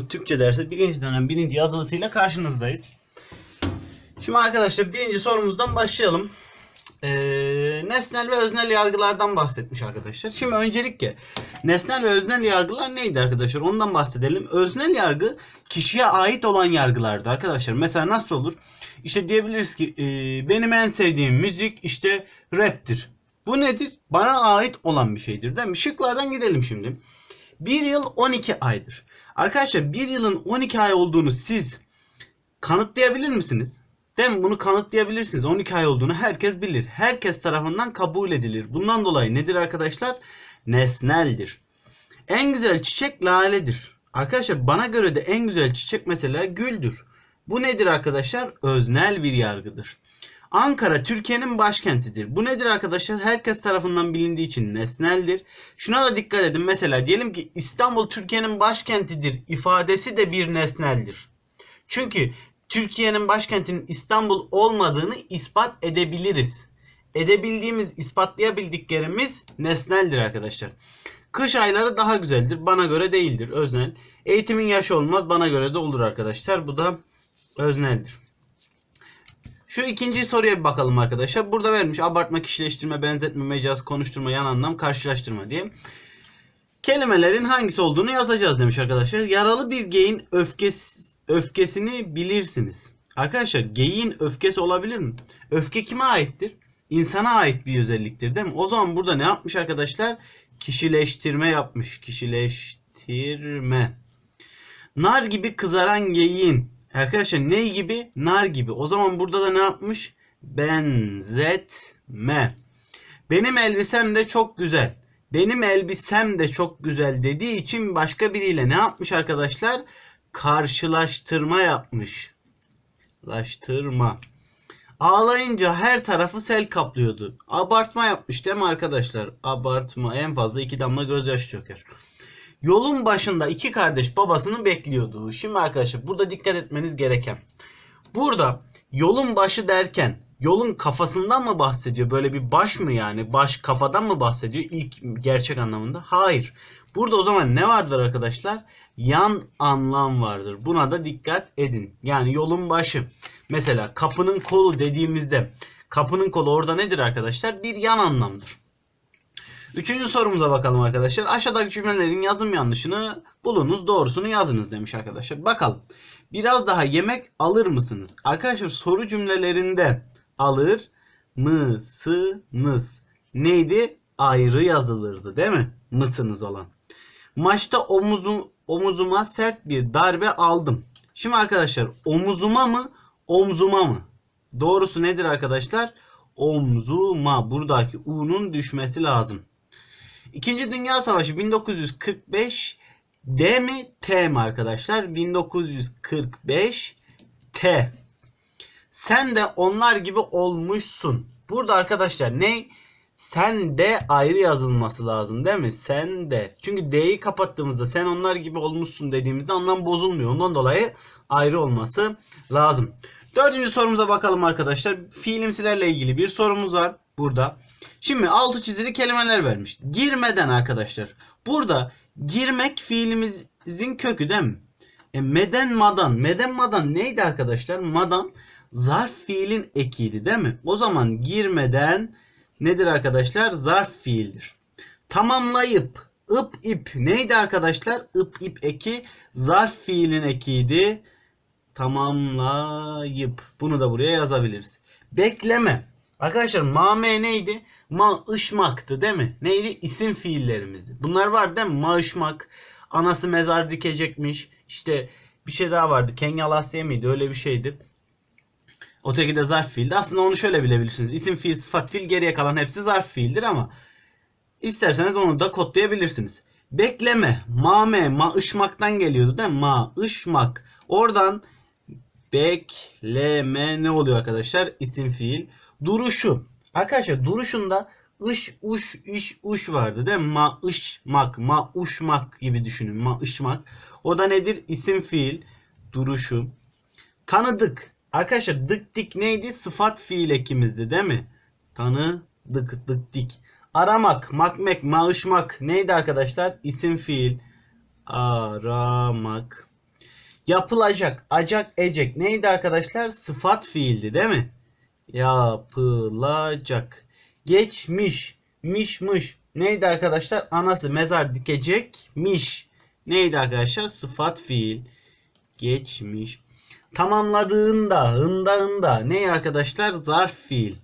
Türkçe dersi birinci dönem birinci yazılısıyla karşınızdayız. Şimdi arkadaşlar birinci sorumuzdan başlayalım. Ee, nesnel ve öznel yargılardan bahsetmiş arkadaşlar. Şimdi öncelikle nesnel ve öznel yargılar neydi arkadaşlar? Ondan bahsedelim. Öznel yargı kişiye ait olan yargılardı arkadaşlar. Mesela nasıl olur? İşte diyebiliriz ki e, benim en sevdiğim müzik işte raptir. Bu nedir? Bana ait olan bir şeydir değil mi? Şıklardan gidelim şimdi. Bir yıl 12 aydır. Arkadaşlar bir yılın 12 ay olduğunu siz kanıtlayabilir misiniz? Değil mi? Bunu kanıtlayabilirsiniz. 12 ay olduğunu herkes bilir. Herkes tarafından kabul edilir. Bundan dolayı nedir arkadaşlar? Nesneldir. En güzel çiçek laledir. Arkadaşlar bana göre de en güzel çiçek mesela güldür. Bu nedir arkadaşlar? Öznel bir yargıdır. Ankara Türkiye'nin başkentidir. Bu nedir arkadaşlar? Herkes tarafından bilindiği için nesneldir. Şuna da dikkat edin. Mesela diyelim ki İstanbul Türkiye'nin başkentidir ifadesi de bir nesneldir. Çünkü Türkiye'nin başkentinin İstanbul olmadığını ispat edebiliriz. Edebildiğimiz, ispatlayabildiklerimiz nesneldir arkadaşlar. Kış ayları daha güzeldir. Bana göre değildir. Öznel. Eğitimin yaşı olmaz. Bana göre de olur arkadaşlar. Bu da özneldir. Şu ikinci soruya bir bakalım arkadaşlar. Burada vermiş abartma, kişileştirme, benzetme, mecaz, konuşturma, yan anlam, karşılaştırma diye. Kelimelerin hangisi olduğunu yazacağız demiş arkadaşlar. Yaralı bir geyin öfkesi, öfkesini bilirsiniz. Arkadaşlar geyin öfkesi olabilir mi? Öfke kime aittir? İnsana ait bir özelliktir değil mi? O zaman burada ne yapmış arkadaşlar? Kişileştirme yapmış. Kişileştirme. Nar gibi kızaran geyin. Arkadaşlar ne gibi? Nar gibi. O zaman burada da ne yapmış? Benzetme. Benim elbisem de çok güzel. Benim elbisem de çok güzel dediği için başka biriyle ne yapmış arkadaşlar? Karşılaştırma yapmış. Laştırma. Ağlayınca her tarafı sel kaplıyordu. Abartma yapmış değil mi arkadaşlar? Abartma. En fazla iki damla gözyaşı döker. Yolun başında iki kardeş babasını bekliyordu. Şimdi arkadaşlar burada dikkat etmeniz gereken. Burada yolun başı derken yolun kafasından mı bahsediyor? Böyle bir baş mı yani? Baş kafadan mı bahsediyor? İlk gerçek anlamında. Hayır. Burada o zaman ne vardır arkadaşlar? Yan anlam vardır. Buna da dikkat edin. Yani yolun başı. Mesela kapının kolu dediğimizde kapının kolu orada nedir arkadaşlar? Bir yan anlamdır. Üçüncü sorumuza bakalım arkadaşlar. Aşağıdaki cümlelerin yazım yanlışını bulunuz, doğrusunu yazınız demiş arkadaşlar. Bakalım. Biraz daha yemek alır mısınız? Arkadaşlar soru cümlelerinde alır mısınız? Neydi? Ayrı yazılırdı değil mi? Mısınız olan. Maçta omuzum, omuzuma sert bir darbe aldım. Şimdi arkadaşlar omuzuma mı omzuma mı? Doğrusu nedir arkadaşlar? Omzuma. Buradaki U'nun düşmesi lazım. İkinci Dünya Savaşı 1945 D mi T mi arkadaşlar? 1945 T. Sen de onlar gibi olmuşsun. Burada arkadaşlar ne? Sen de ayrı yazılması lazım değil mi? Sen de. Çünkü D'yi kapattığımızda sen onlar gibi olmuşsun dediğimizde anlam bozulmuyor. Ondan dolayı ayrı olması lazım. Dördüncü sorumuza bakalım arkadaşlar. Fiilimsilerle ilgili bir sorumuz var burada. Şimdi altı çizili kelimeler vermiş. Girmeden arkadaşlar. Burada girmek fiilimizin kökü değil mi? E, meden madan. Meden madan neydi arkadaşlar? Madan zarf fiilin ekiydi değil mi? O zaman girmeden nedir arkadaşlar? Zarf fiildir. Tamamlayıp ıp ip neydi arkadaşlar? Ip ip eki zarf fiilin ekiydi. Tamamlayıp bunu da buraya yazabiliriz. Bekleme. Arkadaşlar mame neydi? Ma ışmaktı değil mi? Neydi? İsim fiillerimiz. Bunlar var değil mi? Ma ışmak. Anası mezar dikecekmiş. İşte bir şey daha vardı. Kengalasya mıydı? Öyle bir şeydi. Öteki de zarf fiildi. Aslında onu şöyle bilebilirsiniz. İsim fiil, sıfat fiil geriye kalan hepsi zarf fiildir ama isterseniz onu da kodlayabilirsiniz. Bekleme. Mame, ma ışmaktan geliyordu değil mi? Ma ışmak. Oradan bekleme ne oluyor arkadaşlar? İsim fiil. Duruşu. Arkadaşlar duruşunda ış, uş, iş, uş vardı değil mi? Ma, ışmak, ma, uşmak gibi düşünün. Ma, ışmak. O da nedir? İsim fiil. Duruşu. Tanıdık. Arkadaşlar dık dik neydi? Sıfat fiil ekimizdi değil mi? Tanıdık, dık dik. Aramak, makmek, maışmak neydi arkadaşlar? İsim fiil. Aramak. Yapılacak, acak, ecek neydi arkadaşlar? Sıfat fiildi değil mi? Yapılacak. Geçmiş, mişmiş. Neydi arkadaşlar? Anası mezar dikecekmiş. Neydi arkadaşlar? Sıfat fiil. Geçmiş. Tamamladığında, hında hında. Ne arkadaşlar? Zarf fiil.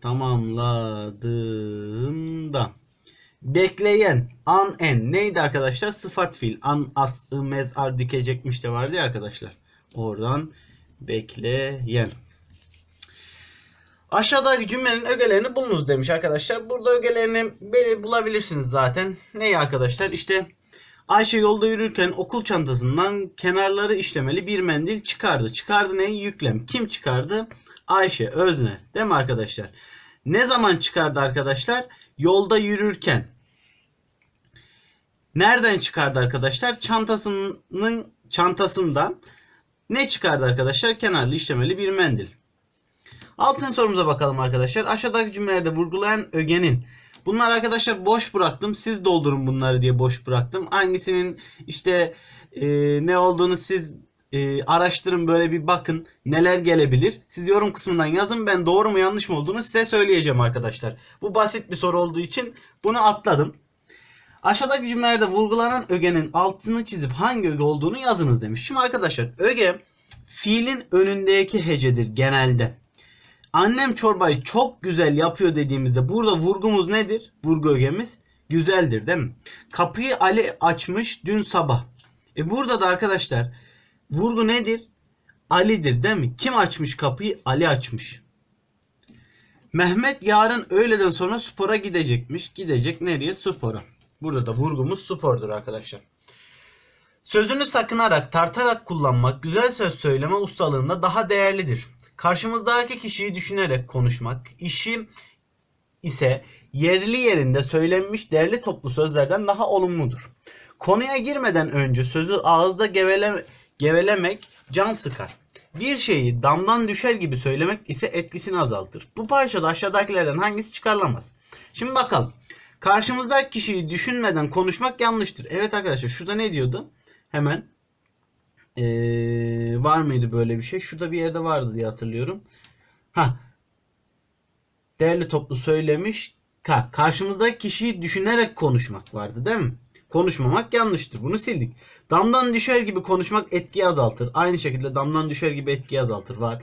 Tamamladığında. Bekleyen, an en. Neydi arkadaşlar? Sıfat fiil. An, as, mezar dikecekmiş de vardı ya arkadaşlar. Oradan bekleyen. Aşağıdaki cümlenin ögelerini bulunuz demiş arkadaşlar. Burada ögelerini bulabilirsiniz zaten. Ne arkadaşlar? İşte Ayşe yolda yürürken okul çantasından kenarları işlemeli bir mendil çıkardı. Çıkardı ne? Yüklem. Kim çıkardı? Ayşe, özne. Değil mi arkadaşlar? Ne zaman çıkardı arkadaşlar? Yolda yürürken. Nereden çıkardı arkadaşlar? Çantasının çantasından ne çıkardı arkadaşlar? Kenarlı işlemeli bir mendil. Altın sorumuza bakalım arkadaşlar. Aşağıdaki cümlelerde vurgulayan ögenin Bunlar arkadaşlar boş bıraktım. Siz doldurun bunları diye boş bıraktım. Hangisinin işte e, ne olduğunu siz e, araştırın böyle bir bakın neler gelebilir. Siz yorum kısmından yazın. Ben doğru mu yanlış mı olduğunu size söyleyeceğim arkadaşlar. Bu basit bir soru olduğu için bunu atladım. Aşağıdaki cümlelerde vurgulanan ögenin altını çizip hangi öge olduğunu yazınız demiş. Şimdi arkadaşlar öge fiilin önündeki hecedir genelde. Annem çorbayı çok güzel yapıyor dediğimizde burada vurgumuz nedir? Vurgu ögemiz güzeldir değil mi? Kapıyı Ali açmış dün sabah. E burada da arkadaşlar vurgu nedir? Ali'dir değil mi? Kim açmış kapıyı? Ali açmış. Mehmet yarın öğleden sonra spora gidecekmiş. Gidecek nereye? Spora. Burada da vurgumuz spordur arkadaşlar. Sözünü sakınarak, tartarak kullanmak güzel söz söyleme ustalığında daha değerlidir. Karşımızdaki kişiyi düşünerek konuşmak, işi ise yerli yerinde söylenmiş değerli toplu sözlerden daha olumludur. Konuya girmeden önce sözü ağızda gevele, gevelemek can sıkar. Bir şeyi damdan düşer gibi söylemek ise etkisini azaltır. Bu parçada aşağıdakilerden hangisi çıkarılamaz? Şimdi bakalım. Karşımızdaki kişiyi düşünmeden konuşmak yanlıştır. Evet arkadaşlar şurada ne diyordu? Hemen ee, var mıydı böyle bir şey? Şurada bir yerde vardı diye hatırlıyorum. Ha. Değerli toplu söylemiş. Ha, karşımızdaki kişiyi düşünerek konuşmak vardı değil mi? Konuşmamak yanlıştır. Bunu sildik. Damdan düşer gibi konuşmak etki azaltır. Aynı şekilde damdan düşer gibi etki azaltır var.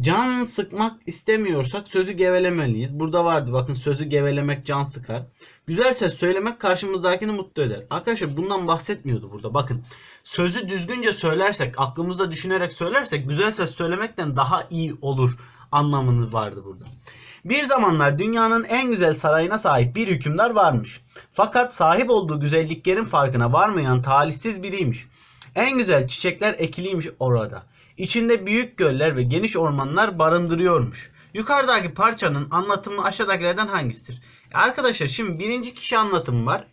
Can sıkmak istemiyorsak sözü gevelemeliyiz. Burada vardı bakın sözü gevelemek can sıkar. Güzel ses söylemek karşımızdakini mutlu eder. Arkadaşlar bundan bahsetmiyordu burada. Bakın sözü düzgünce söylersek, aklımızda düşünerek söylersek güzel ses söylemekten daha iyi olur anlamını vardı burada. Bir zamanlar dünyanın en güzel sarayına sahip bir hükümdar varmış. Fakat sahip olduğu güzelliklerin farkına varmayan talihsiz biriymiş. En güzel çiçekler ekiliymiş orada. İçinde büyük göller ve geniş ormanlar barındırıyormuş. Yukarıdaki parçanın anlatımı aşağıdakilerden hangisidir? E arkadaşlar şimdi birinci kişi anlatımı var.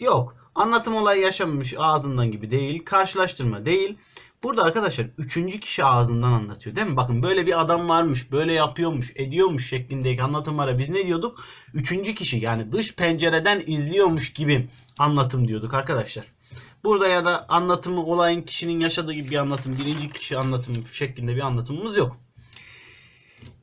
Yok. Anlatım olayı yaşanmış ağzından gibi değil. Karşılaştırma değil. Burada arkadaşlar üçüncü kişi ağzından anlatıyor değil mi? Bakın böyle bir adam varmış, böyle yapıyormuş, ediyormuş şeklindeki anlatımlara biz ne diyorduk? Üçüncü kişi yani dış pencereden izliyormuş gibi anlatım diyorduk arkadaşlar. Burada ya da anlatımı olayın kişinin yaşadığı gibi bir anlatım, birinci kişi anlatımı şeklinde bir anlatımımız yok.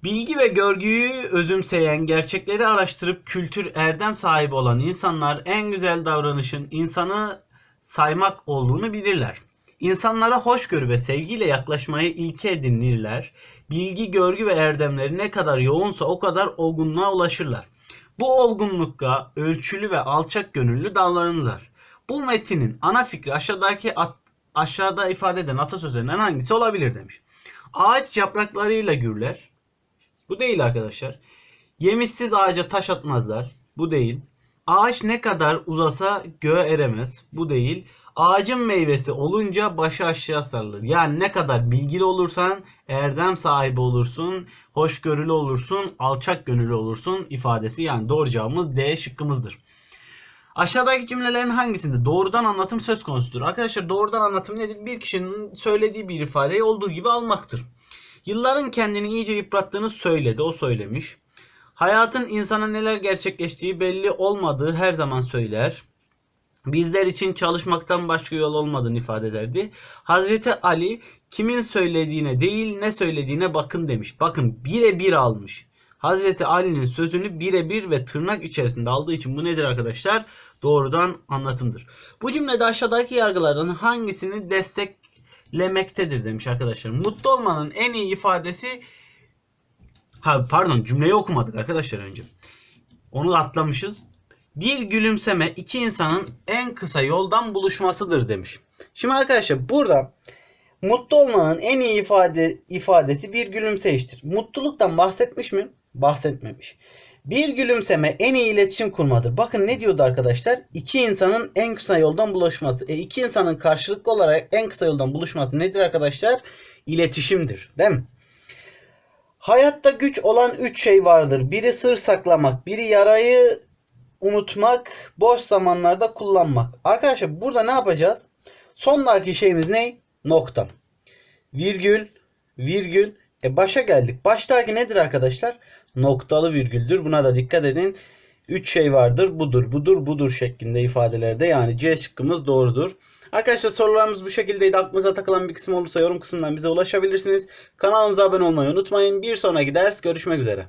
Bilgi ve görgüyü özümseyen, gerçekleri araştırıp kültür, erdem sahibi olan insanlar en güzel davranışın insanı saymak olduğunu bilirler. İnsanlara hoşgörü ve sevgiyle yaklaşmayı ilke edinirler. Bilgi, görgü ve erdemleri ne kadar yoğunsa o kadar olgunluğa ulaşırlar. Bu olgunlukta ölçülü ve alçak gönüllü davranırlar. Bu metinin ana fikri aşağıdaki at, aşağıda ifade eden atasözlerinden hangisi olabilir demiş. Ağaç yapraklarıyla gürler. Bu değil arkadaşlar. Yemişsiz ağaca taş atmazlar. Bu değil. Ağaç ne kadar uzasa göğe eremez. Bu değil. Ağacın meyvesi olunca başı aşağı sarılır. Yani ne kadar bilgili olursan erdem sahibi olursun, hoşgörülü olursun, alçak gönüllü olursun ifadesi. Yani doğru cevabımız D şıkkımızdır. Aşağıdaki cümlelerin hangisinde doğrudan anlatım söz konusudur? Arkadaşlar doğrudan anlatım nedir? Bir kişinin söylediği bir ifadeyi olduğu gibi almaktır. Yılların kendini iyice yıprattığını söyledi. O söylemiş. Hayatın insana neler gerçekleştiği belli olmadığı her zaman söyler. bizler için çalışmaktan başka yol olmadığını ifade ederdi. Hazreti Ali kimin söylediğine değil ne söylediğine bakın demiş. Bakın birebir almış. Hazreti Ali'nin sözünü birebir ve tırnak içerisinde aldığı için bu nedir arkadaşlar? Doğrudan anlatımdır. Bu cümlede aşağıdaki yargılardan hangisini desteklemektedir demiş arkadaşlar. Mutlu olmanın en iyi ifadesi Ha pardon cümleyi okumadık arkadaşlar önce. Onu atlamışız. Bir gülümseme iki insanın en kısa yoldan buluşmasıdır demiş. Şimdi arkadaşlar burada mutlu olmanın en iyi ifade ifadesi bir gülümseyiştir. Mutluluktan bahsetmiş mi? Bahsetmemiş. Bir gülümseme en iyi iletişim kurmadır. Bakın ne diyordu arkadaşlar? İki insanın en kısa yoldan buluşması. E iki insanın karşılıklı olarak en kısa yoldan buluşması nedir arkadaşlar? İletişimdir. Değil mi? Hayatta güç olan üç şey vardır. Biri sır saklamak, biri yarayı unutmak, boş zamanlarda kullanmak. Arkadaşlar burada ne yapacağız? Sondaki şeyimiz ne? Nokta. Virgül, virgül. E başa geldik. Baştaki nedir arkadaşlar? Noktalı virgüldür. Buna da dikkat edin. Üç şey vardır. Budur, budur, budur şeklinde ifadelerde. Yani C şıkkımız doğrudur. Arkadaşlar sorularımız bu şekildeydi. Aklınıza takılan bir kısım olursa yorum kısmından bize ulaşabilirsiniz. Kanalımıza abone olmayı unutmayın. Bir sonraki ders görüşmek üzere.